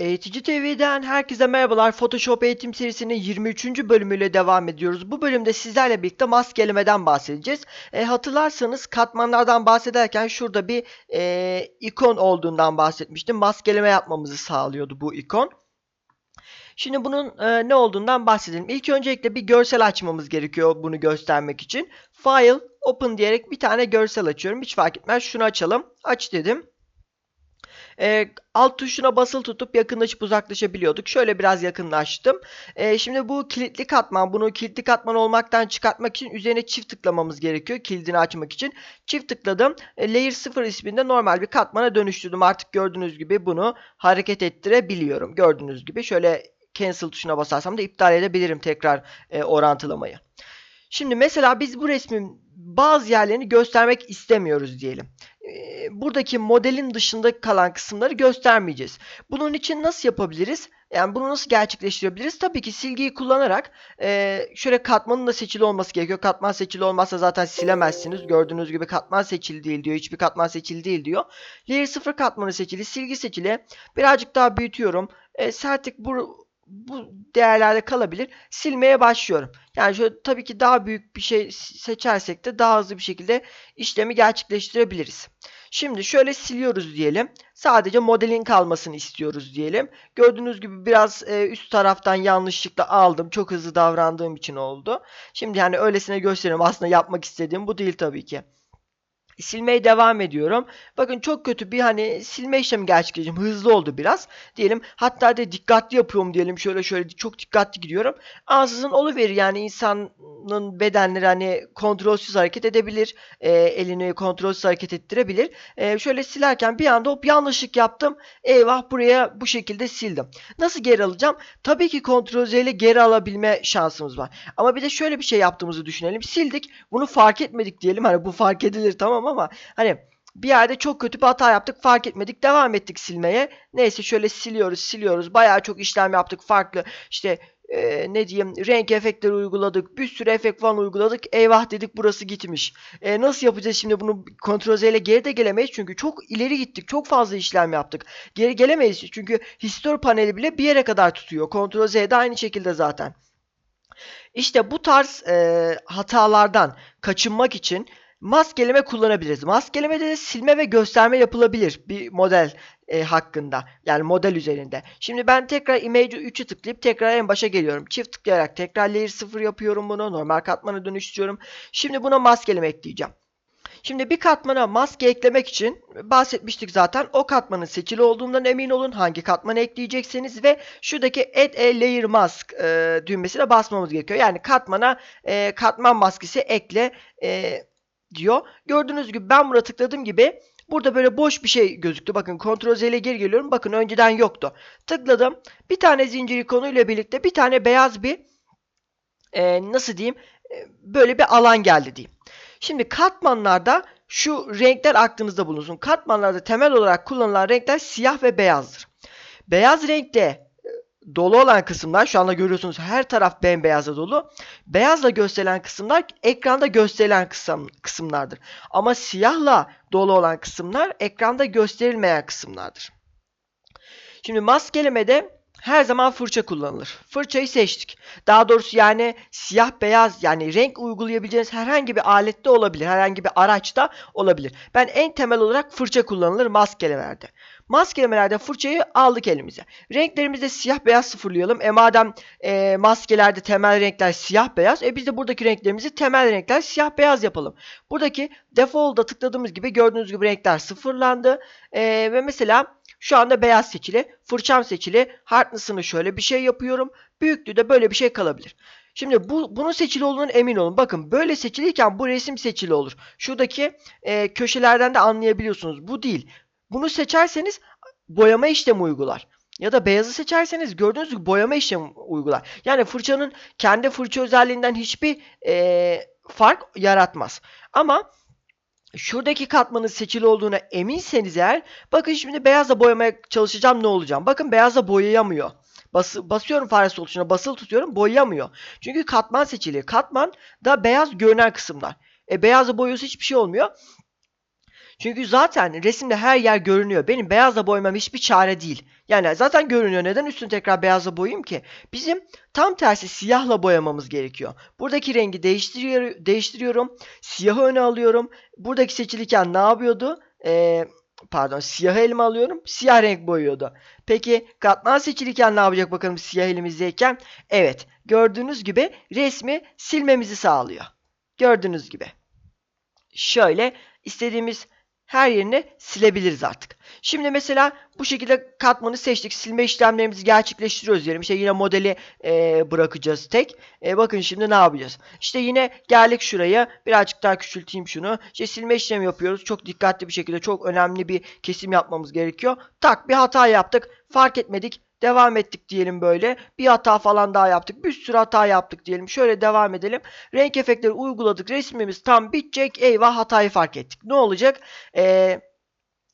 Eğitici TV'den herkese merhabalar. Photoshop eğitim serisinin 23. bölümüyle devam ediyoruz. Bu bölümde sizlerle birlikte maskelemeden bahsedeceğiz. E, hatırlarsanız katmanlardan bahsederken şurada bir e, ikon olduğundan bahsetmiştim. Maskeleme yapmamızı sağlıyordu bu ikon. Şimdi bunun e, ne olduğundan bahsedelim. İlk öncelikle bir görsel açmamız gerekiyor bunu göstermek için. File, Open diyerek bir tane görsel açıyorum. Hiç fark etmez. Şunu açalım. Aç dedim. E, alt tuşuna basılı tutup yakınlaşıp uzaklaşabiliyorduk. Şöyle biraz yakınlaştım. E, şimdi bu kilitli katman. Bunu kilitli katman olmaktan çıkartmak için üzerine çift tıklamamız gerekiyor. Kilidini açmak için. Çift tıkladım. E, Layer 0 isminde normal bir katmana dönüştürdüm. Artık gördüğünüz gibi bunu hareket ettirebiliyorum. Gördüğünüz gibi şöyle cancel tuşuna basarsam da iptal edebilirim tekrar e, orantılamayı. Şimdi mesela biz bu resmin bazı yerlerini göstermek istemiyoruz diyelim. Buradaki modelin dışında kalan kısımları göstermeyeceğiz. Bunun için nasıl yapabiliriz? Yani bunu nasıl gerçekleştirebiliriz? Tabii ki silgiyi kullanarak e, şöyle katmanın da seçili olması gerekiyor. Katman seçili olmazsa zaten silemezsiniz. Gördüğünüz gibi katman seçili değil diyor. Hiçbir katman seçili değil diyor. Layer 0 katmanı seçili, silgi seçili. Birazcık daha büyütüyorum. E, sertlik bu bu değerlerde kalabilir. Silmeye başlıyorum. Yani şöyle tabii ki daha büyük bir şey seçersek de daha hızlı bir şekilde işlemi gerçekleştirebiliriz. Şimdi şöyle siliyoruz diyelim. Sadece modelin kalmasını istiyoruz diyelim. Gördüğünüz gibi biraz e, üst taraftan yanlışlıkla aldım. Çok hızlı davrandığım için oldu. Şimdi yani öylesine gösteriyorum. Aslında yapmak istediğim bu değil tabii ki silmeye devam ediyorum. Bakın çok kötü bir hani silme işlemi gerçekleştirdim. Hızlı oldu biraz. Diyelim hatta da dikkatli yapıyorum diyelim. Şöyle şöyle çok dikkatli gidiyorum. Ansızın oluverir yani insanın bedenleri hani kontrolsüz hareket edebilir. E, elini kontrolsüz hareket ettirebilir. E, şöyle silerken bir anda hop yanlışlık yaptım. Eyvah buraya bu şekilde sildim. Nasıl geri alacağım? Tabii ki kontrol ile geri alabilme şansımız var. Ama bir de şöyle bir şey yaptığımızı düşünelim. Sildik. Bunu fark etmedik diyelim. Hani bu fark edilir tamam ama hani bir yerde çok kötü bir hata yaptık fark etmedik devam ettik silmeye. Neyse şöyle siliyoruz siliyoruz bayağı çok işlem yaptık farklı işte e, ne diyeyim renk efektleri uyguladık bir sürü efekt falan uyguladık eyvah dedik burası gitmiş. E, nasıl yapacağız şimdi bunu kontrol Z ile geri de gelemeyiz çünkü çok ileri gittik çok fazla işlem yaptık. Geri gelemeyiz çünkü history paneli bile bir yere kadar tutuyor kontrol Z de aynı şekilde zaten. İşte bu tarz e, hatalardan kaçınmak için maskeleme kullanabiliriz. Maskelemede de silme ve gösterme yapılabilir bir model e, hakkında. Yani model üzerinde. Şimdi ben tekrar Image 3'ü tıklayıp tekrar en başa geliyorum. Çift tıklayarak tekrar Layer 0 yapıyorum bunu. Normal katmana dönüştürüyorum. Şimdi buna maskeleme ekleyeceğim. Şimdi bir katmana maske eklemek için bahsetmiştik zaten. O katmanın seçili olduğundan emin olun. Hangi katmanı ekleyecekseniz ve şuradaki Add a Layer Mask e, düğmesine basmamız gerekiyor. Yani katmana e, katman maskesi ekle e, diyor. Gördüğünüz gibi ben buna tıkladığım gibi burada böyle boş bir şey gözüktü. Bakın Ctrl Z ile geri geliyorum. Bakın önceden yoktu. Tıkladım. Bir tane zincir ikonu ile birlikte bir tane beyaz bir e, nasıl diyeyim e, böyle bir alan geldi diyeyim. Şimdi katmanlarda şu renkler aklınızda bulunsun. Katmanlarda temel olarak kullanılan renkler siyah ve beyazdır. Beyaz renkte dolu olan kısımlar şu anda görüyorsunuz her taraf bembeyazla dolu. Beyazla gösterilen kısımlar ekranda gösterilen kısım, kısımlardır. Ama siyahla dolu olan kısımlar ekranda gösterilmeyen kısımlardır. Şimdi maskelemede her zaman fırça kullanılır. Fırçayı seçtik. Daha doğrusu yani siyah beyaz yani renk uygulayabileceğiniz herhangi bir alette olabilir. Herhangi bir araçta olabilir. Ben en temel olarak fırça kullanılır maskelemelerde. Maskelemelerde fırçayı aldık elimize. Renklerimizi de siyah beyaz sıfırlayalım. E madem e, maskelerde temel renkler siyah beyaz. E biz de buradaki renklerimizi temel renkler siyah beyaz yapalım. Buradaki default'a tıkladığımız gibi gördüğünüz gibi renkler sıfırlandı. E, ve mesela şu anda beyaz seçili. Fırçam seçili. Hardness'ını şöyle bir şey yapıyorum. Büyüklüğü de böyle bir şey kalabilir. Şimdi bu bunun seçili olduğundan emin olun. Bakın böyle seçiliyken bu resim seçili olur. Şuradaki e, köşelerden de anlayabiliyorsunuz. Bu değil. Bunu seçerseniz boyama işlemi uygular. Ya da beyazı seçerseniz gördüğünüz gibi boyama işlemi uygular. Yani fırçanın kendi fırça özelliğinden hiçbir e, fark yaratmaz. Ama şuradaki katmanın seçili olduğuna eminseniz eğer bakın şimdi beyazla boyamaya çalışacağım ne olacağım. Bakın beyazla boyayamıyor. Bas, basıyorum fare sol tuşuna basılı tutuyorum boyayamıyor. Çünkü katman seçili. Katman da beyaz görünen kısımlar. E beyazla boyuyorsa hiçbir şey olmuyor. Çünkü zaten resimde her yer görünüyor. Benim beyazla boyamam hiçbir çare değil. Yani zaten görünüyor. Neden üstünü tekrar beyazla boyayayım ki? Bizim tam tersi siyahla boyamamız gerekiyor. Buradaki rengi değiştiriyor, değiştiriyorum. Siyahı öne alıyorum. Buradaki seçilirken ne yapıyordu? Ee, pardon siyah elime alıyorum. Siyah renk boyuyordu. Peki katman seçilirken ne yapacak bakalım siyah elimizdeyken? Evet gördüğünüz gibi resmi silmemizi sağlıyor. Gördüğünüz gibi. Şöyle istediğimiz her yerini silebiliriz artık. Şimdi mesela bu şekilde katmanı seçtik. Silme işlemlerimizi gerçekleştiriyoruz diyelim. İşte yine modeli e, bırakacağız tek. E, bakın şimdi ne yapacağız? İşte yine geldik şuraya. Birazcık daha küçülteyim şunu. İşte silme işlemi yapıyoruz. Çok dikkatli bir şekilde çok önemli bir kesim yapmamız gerekiyor. Tak bir hata yaptık. Fark etmedik. Devam ettik diyelim böyle. Bir hata falan daha yaptık. Bir sürü hata yaptık diyelim. Şöyle devam edelim. Renk efektleri uyguladık. Resmimiz tam bitecek. Eyvah hatayı fark ettik. Ne olacak? Eee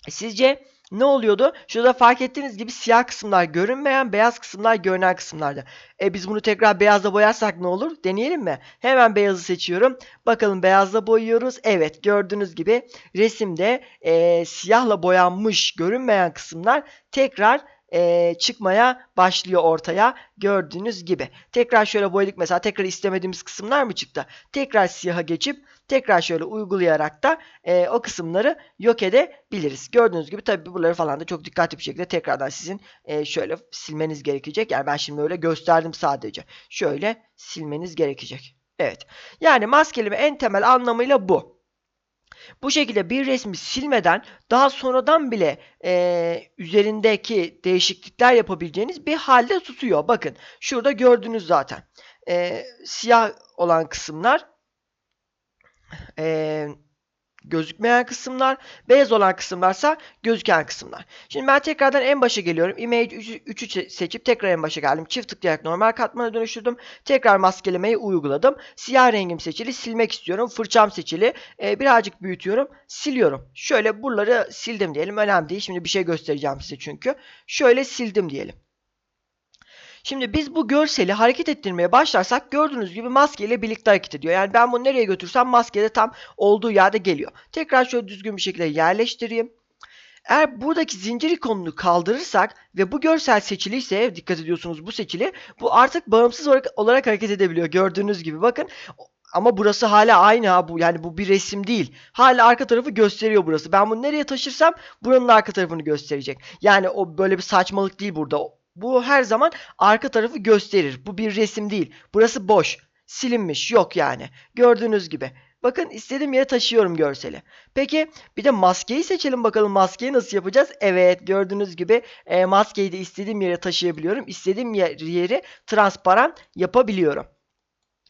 Sizce ne oluyordu? Şurada fark ettiğiniz gibi siyah kısımlar görünmeyen, beyaz kısımlar görünen kısımlardı. E biz bunu tekrar beyazla boyarsak ne olur? Deneyelim mi? Hemen beyazı seçiyorum. Bakalım beyazla boyuyoruz. Evet gördüğünüz gibi resimde e, siyahla boyanmış görünmeyen kısımlar tekrar e, çıkmaya başlıyor ortaya gördüğünüz gibi. Tekrar şöyle boyadık mesela tekrar istemediğimiz kısımlar mı çıktı? Tekrar siyaha geçip tekrar şöyle uygulayarak da e, o kısımları yok edebiliriz. Gördüğünüz gibi tabii buraları falan da çok dikkatli bir şekilde tekrardan sizin e, şöyle silmeniz gerekecek. Yani ben şimdi öyle gösterdim sadece. Şöyle silmeniz gerekecek. Evet. Yani maskeleme en temel anlamıyla bu. Bu şekilde bir resmi silmeden daha sonradan bile e, üzerindeki değişiklikler yapabileceğiniz bir halde tutuyor. Bakın şurada gördünüz zaten. E, siyah olan kısımlar e, gözükmeyen kısımlar, beyaz olan kısımlarsa gözüken kısımlar. Şimdi ben tekrardan en başa geliyorum. Image 3'ü seçip tekrar en başa geldim. Çift tıklayarak normal katmana dönüştürdüm. Tekrar maskelemeyi uyguladım. Siyah rengim seçili. Silmek istiyorum. Fırçam seçili. Ee, birazcık büyütüyorum. Siliyorum. Şöyle buraları sildim diyelim. Önemli değil. Şimdi bir şey göstereceğim size çünkü. Şöyle sildim diyelim. Şimdi biz bu görseli hareket ettirmeye başlarsak gördüğünüz gibi maskeyle birlikte hareket ediyor. Yani ben bunu nereye götürsem maskede tam olduğu yerde geliyor. Tekrar şöyle düzgün bir şekilde yerleştireyim. Eğer buradaki zincir ikonunu kaldırırsak ve bu görsel seçiliyse dikkat ediyorsunuz bu seçili bu artık bağımsız olarak, olarak hareket edebiliyor. Gördüğünüz gibi bakın ama burası hala aynı ha bu yani bu bir resim değil. Hala arka tarafı gösteriyor burası. Ben bunu nereye taşırsam buranın arka tarafını gösterecek. Yani o böyle bir saçmalık değil burada. Bu her zaman arka tarafı gösterir. Bu bir resim değil. Burası boş. Silinmiş. Yok yani. Gördüğünüz gibi. Bakın istediğim yere taşıyorum görseli. Peki bir de maskeyi seçelim bakalım maskeyi nasıl yapacağız? Evet gördüğünüz gibi e, maskeyi de istediğim yere taşıyabiliyorum. İstediğim yer, yeri transparan yapabiliyorum.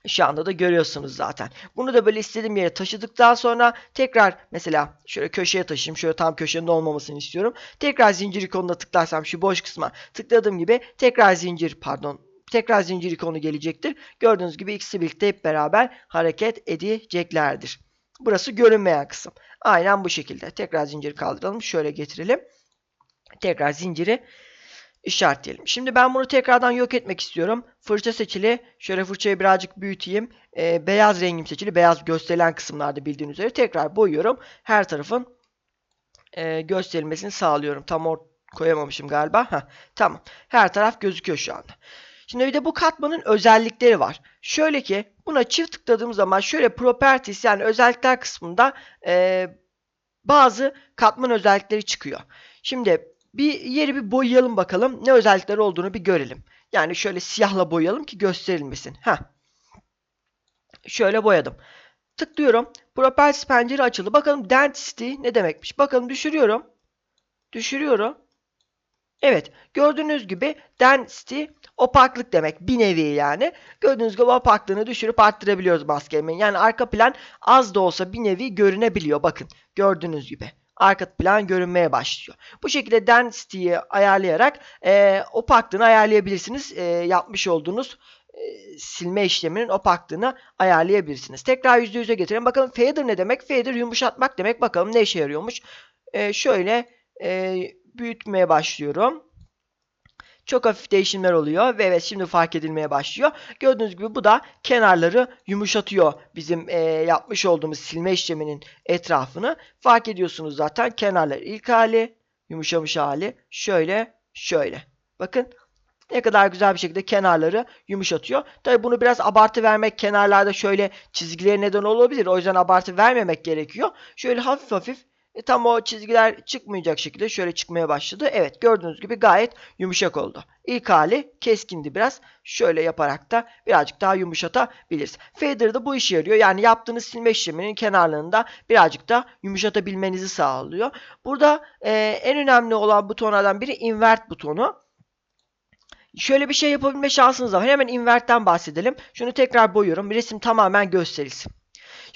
Şu anda da görüyorsunuz zaten. Bunu da böyle istediğim yere taşıdıktan sonra tekrar mesela şöyle köşeye taşıyayım. Şöyle tam köşenin olmamasını istiyorum. Tekrar zincir ikonuna tıklarsam şu boş kısma tıkladığım gibi tekrar zincir pardon tekrar zincir ikonu gelecektir. Gördüğünüz gibi ikisi birlikte hep beraber hareket edeceklerdir. Burası görünmeyen kısım. Aynen bu şekilde. Tekrar zinciri kaldıralım. Şöyle getirelim. Tekrar zinciri işaretleyelim. Şimdi ben bunu tekrardan yok etmek istiyorum. Fırça seçili. Şöyle fırçayı birazcık büyüteyim. Ee, beyaz rengim seçili. Beyaz gösterilen kısımlarda bildiğiniz üzere tekrar boyuyorum. Her tarafın e, gösterilmesini sağlıyorum. Tam or koyamamışım galiba. Heh, tamam. Her taraf gözüküyor şu anda. Şimdi bir de bu katmanın özellikleri var. Şöyle ki buna çift tıkladığım zaman şöyle properties yani özellikler kısmında e, bazı katman özellikleri çıkıyor. Şimdi bir yeri bir boyayalım bakalım. Ne özellikleri olduğunu bir görelim. Yani şöyle siyahla boyayalım ki gösterilmesin. Heh. Şöyle boyadım. Tıklıyorum. Properties pencere açıldı. Bakalım density ne demekmiş. Bakalım düşürüyorum. Düşürüyorum. Evet. Gördüğünüz gibi density opaklık demek. Bir nevi yani. Gördüğünüz gibi opaklığını düşürüp arttırabiliyoruz maskemin. Yani arka plan az da olsa bir nevi görünebiliyor. Bakın. Gördüğünüz gibi arka plan görünmeye başlıyor. Bu şekilde density'yi ayarlayarak e, opaklığını ayarlayabilirsiniz. E, yapmış olduğunuz e, silme işleminin opaklığını ayarlayabilirsiniz. Tekrar %100'e getirelim. Bakalım fader ne demek? Fader yumuşatmak demek. Bakalım ne işe yarıyormuş. E, şöyle e, büyütmeye başlıyorum. Çok hafif değişimler oluyor ve evet şimdi fark edilmeye başlıyor. Gördüğünüz gibi bu da kenarları yumuşatıyor bizim e, yapmış olduğumuz silme işleminin etrafını. Fark ediyorsunuz zaten kenarlar ilk hali, yumuşamış hali şöyle Şöyle. Bakın ne kadar güzel bir şekilde kenarları yumuşatıyor. Tabi bunu biraz abartı vermek kenarlarda şöyle çizgileri neden olabilir. O yüzden abartı vermemek gerekiyor. Şöyle hafif hafif e, tam o çizgiler çıkmayacak şekilde şöyle çıkmaya başladı. Evet gördüğünüz gibi gayet yumuşak oldu. İlk hali keskindi biraz. Şöyle yaparak da birazcık daha yumuşatabiliriz. Fader da bu işe yarıyor. Yani yaptığınız silme işleminin kenarlarında birazcık da yumuşatabilmenizi sağlıyor. Burada e, en önemli olan butonlardan biri invert butonu. Şöyle bir şey yapabilme şansınız var. Hemen invert'ten bahsedelim. Şunu tekrar boyuyorum. Resim tamamen gösterilsin.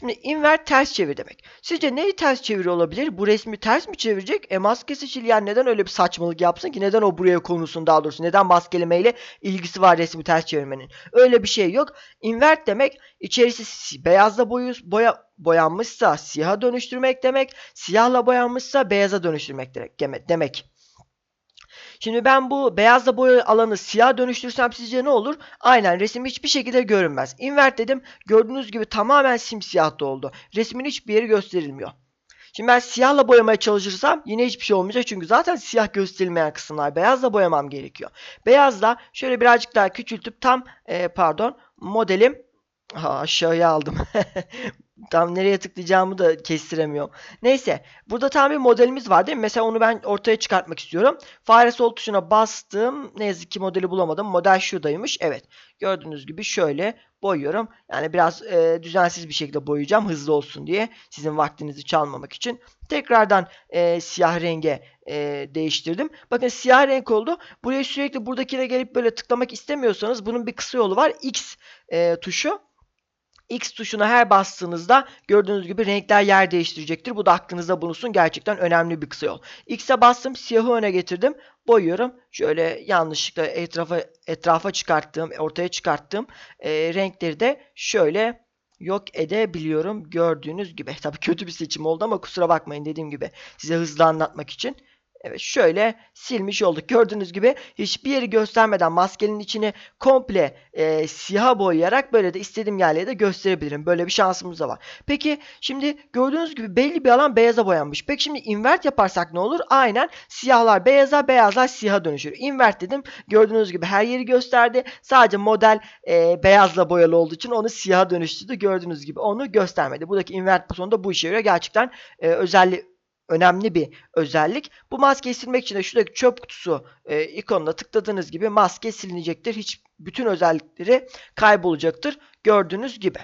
Şimdi invert ters çevir demek. Sizce neyi ters çevir olabilir? Bu resmi ters mi çevirecek? E maske seçilyen neden öyle bir saçmalık yapsın ki? Neden o buraya konulsun daha doğrusu? Neden maskelemeyle ilgisi var resmi ters çevirmenin? Öyle bir şey yok. Invert demek içerisi beyazla boyu, boya, boyanmışsa siyaha dönüştürmek demek. Siyahla boyanmışsa beyaza dönüştürmek demek. Şimdi ben bu beyazla boya alanı siyah dönüştürsem sizce ne olur? Aynen resim hiçbir şekilde görünmez. Invert dedim. Gördüğünüz gibi tamamen simsiyah da oldu. Resmin hiçbir yeri gösterilmiyor. Şimdi ben siyahla boyamaya çalışırsam yine hiçbir şey olmayacak. Çünkü zaten siyah gösterilmeyen kısımlar. Beyazla boyamam gerekiyor. Beyazla şöyle birazcık daha küçültüp tam e, pardon modelim aşağıya aldım. Tam nereye tıklayacağımı da kestiremiyorum. Neyse. Burada tam bir modelimiz var değil mi? Mesela onu ben ortaya çıkartmak istiyorum. Fare sol tuşuna bastım. Ne yazık ki modeli bulamadım. Model şuradaymış. Evet. Gördüğünüz gibi şöyle boyuyorum. Yani biraz e, düzensiz bir şekilde boyayacağım. Hızlı olsun diye. Sizin vaktinizi çalmamak için. Tekrardan e, siyah renge e, değiştirdim. Bakın siyah renk oldu. Buraya sürekli buradakine gelip böyle tıklamak istemiyorsanız bunun bir kısa yolu var. X e, tuşu. X tuşuna her bastığınızda gördüğünüz gibi renkler yer değiştirecektir. Bu da aklınızda bulunsun. Gerçekten önemli bir kısa yol. X'e bastım. Siyahı öne getirdim. Boyuyorum. Şöyle yanlışlıkla etrafa etrafa çıkarttığım, ortaya çıkarttığım e, renkleri de şöyle yok edebiliyorum. Gördüğünüz gibi. Tabii kötü bir seçim oldu ama kusura bakmayın dediğim gibi. Size hızlı anlatmak için. Evet şöyle silmiş olduk. Gördüğünüz gibi hiçbir yeri göstermeden maskenin içini komple e, siyaha boyayarak böyle de istediğim yerlere de gösterebilirim. Böyle bir şansımız da var. Peki şimdi gördüğünüz gibi belli bir alan beyaza boyanmış. Peki şimdi invert yaparsak ne olur? Aynen siyahlar beyaza, beyazlar siyaha dönüşür. Invert dedim. Gördüğünüz gibi her yeri gösterdi. Sadece model e, beyazla boyalı olduğu için onu siyaha dönüştürdü. Gördüğünüz gibi onu göstermedi. Buradaki invert butonu da bu işe yarıyor. Gerçekten e, özellik önemli bir özellik. Bu maskeyi silmek için de şuradaki çöp kutusu e, ikonuna tıkladığınız gibi maske silinecektir. Hiç bütün özellikleri kaybolacaktır. Gördüğünüz gibi.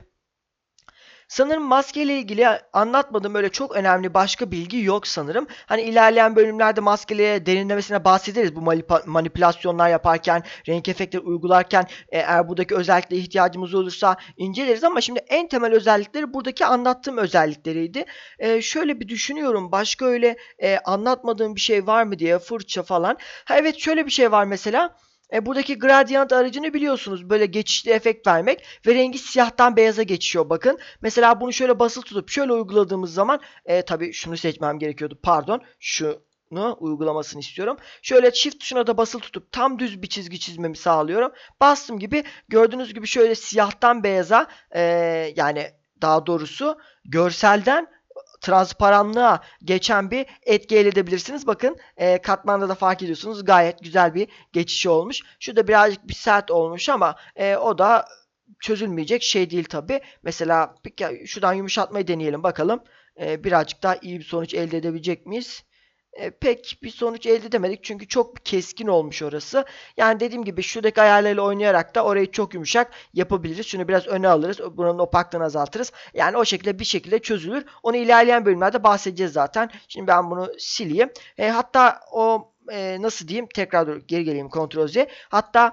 Sanırım maske ile ilgili anlatmadığım öyle çok önemli başka bilgi yok sanırım. Hani ilerleyen bölümlerde maskelere derinlemesine bahsederiz bu manipülasyonlar yaparken, renk efektleri uygularken e, eğer buradaki özelliklere ihtiyacımız olursa inceleriz ama şimdi en temel özellikleri buradaki anlattığım özellikleriydi. E, şöyle bir düşünüyorum başka öyle e, anlatmadığım bir şey var mı diye fırça falan. Ha evet şöyle bir şey var mesela. E, buradaki gradient aracını biliyorsunuz. Böyle geçişli efekt vermek ve rengi siyahtan beyaza geçiyor bakın. Mesela bunu şöyle basılı tutup şöyle uyguladığımız zaman e, tabii şunu seçmem gerekiyordu. Pardon. Şunu uygulamasını istiyorum. Şöyle shift tuşuna da basılı tutup tam düz bir çizgi çizmemi sağlıyorum. Bastım gibi gördüğünüz gibi şöyle siyahtan beyaza e, yani daha doğrusu görselden transparanlığa geçen bir etki elde edebilirsiniz. Bakın e, katmanda da fark ediyorsunuz. Gayet güzel bir geçiş olmuş. Şurada birazcık bir sert olmuş ama e, o da çözülmeyecek şey değil tabi. Mesela şuradan yumuşatmayı deneyelim bakalım. E, birazcık daha iyi bir sonuç elde edebilecek miyiz? E, pek bir sonuç elde edemedik. Çünkü çok keskin olmuş orası. Yani dediğim gibi şuradaki ayarlarıyla oynayarak da orayı çok yumuşak yapabiliriz. Şunu biraz öne alırız. Buranın opaklığını azaltırız. Yani o şekilde bir şekilde çözülür. Onu ilerleyen bölümlerde bahsedeceğiz zaten. Şimdi ben bunu sileyim. E, hatta o e, nasıl diyeyim tekrar geri geleyim Ctrl Z. Hatta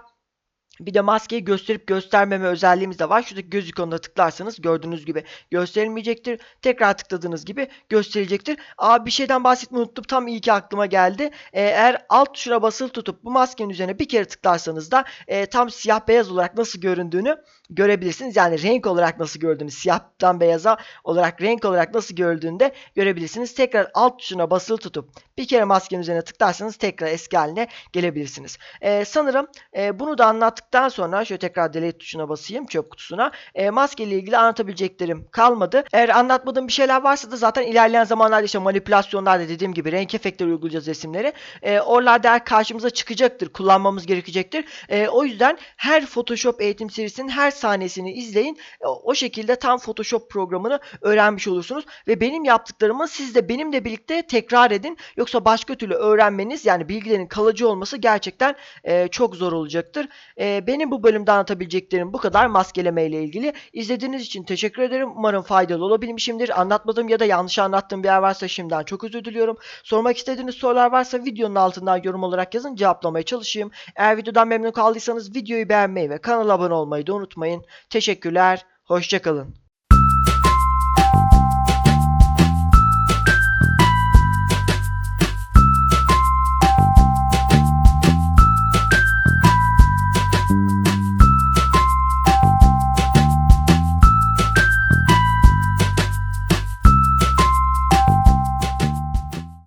bir de maskeyi gösterip göstermeme özelliğimiz de var. Şuradaki göz ikonuna tıklarsanız gördüğünüz gibi gösterilmeyecektir. Tekrar tıkladığınız gibi gösterecektir. Aa bir şeyden bahsetmeyi unuttum. Tam iyi ki aklıma geldi. Ee, eğer alt tuşuna basılı tutup bu maskenin üzerine bir kere tıklarsanız da e, tam siyah beyaz olarak nasıl göründüğünü görebilirsiniz. Yani renk olarak nasıl gördüğünü siyahtan beyaza olarak renk olarak nasıl görüldüğünü de görebilirsiniz. Tekrar alt tuşuna basılı tutup bir kere maskenin üzerine tıklarsanız tekrar eski haline gelebilirsiniz. Ee, sanırım e, bunu da anlattık yaptıktan sonra şöyle tekrar delete tuşuna basayım çöp kutusuna. E, maske ile ilgili anlatabileceklerim kalmadı. Eğer anlatmadığım bir şeyler varsa da zaten ilerleyen zamanlarda işte manipülasyonlarda dediğim gibi renk efektleri uygulayacağız resimleri. E, oralarda karşımıza çıkacaktır, kullanmamız gerekecektir. E, o yüzden her Photoshop eğitim serisinin her sahnesini izleyin. E, o şekilde tam Photoshop programını öğrenmiş olursunuz. Ve benim yaptıklarımı siz de benimle birlikte tekrar edin. Yoksa başka türlü öğrenmeniz yani bilgilerin kalıcı olması gerçekten e, çok zor olacaktır. E, benim bu bölümde anlatabileceklerim bu kadar maskeleme ile ilgili. İzlediğiniz için teşekkür ederim. Umarım faydalı olabilmişimdir. Anlatmadığım ya da yanlış anlattığım bir yer varsa şimdiden çok özür diliyorum. Sormak istediğiniz sorular varsa videonun altından yorum olarak yazın cevaplamaya çalışayım. Eğer videodan memnun kaldıysanız videoyu beğenmeyi ve kanala abone olmayı da unutmayın. Teşekkürler. Hoşçakalın.